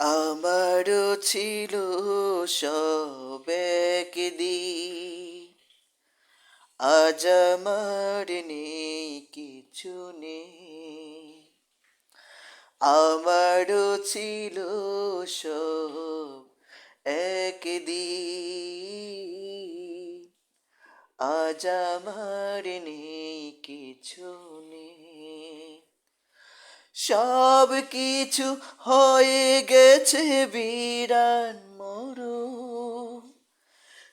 আমারও ছিল সব একদিন। আজ আমার নেই, কিছু নেই। আমারও ছিল সব একদিন। আজ আমার নেই, কিছু সব কিছু হয়ে গেছে বিরান মরু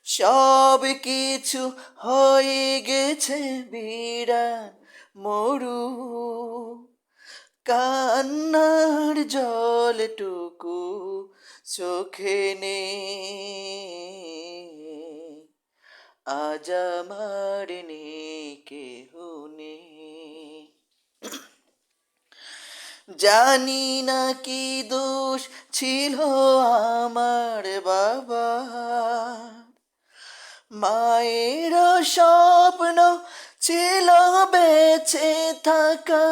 সব কিছু হয়ে গেছে বিরান মরু কান্নার জলটুকু চোখে নেই আজ আমার নেই কেহ নেই জানি না কি দোষ ছিল আমার বাবা। মায়ের স্বপ্ন ছিল বেঁচে থাকা।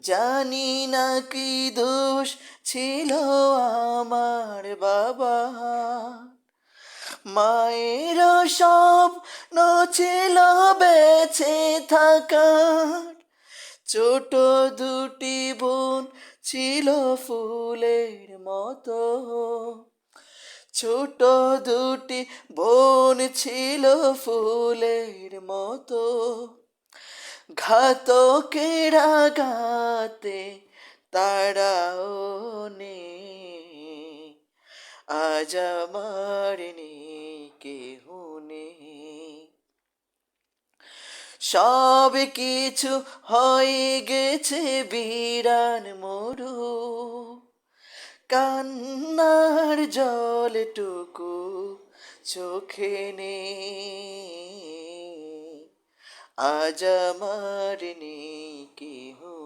জানি না কি দোষ ছিল আমার বাবা। মায়ের স্বপ্ন ছিল বেঁচে থাকার ছোট দুটি বোন ছিল ফুলের মতো। ছোট দুটি বোন ছিল ফুলের মতো। ঘাতকের গাতে তারাও নে আজ আমার নেই কেহ সব কিছু হয়ে গেছে বিরান মরু। কান্নার জলটুকু চোখে নেই। আজ আমার নেই কেহ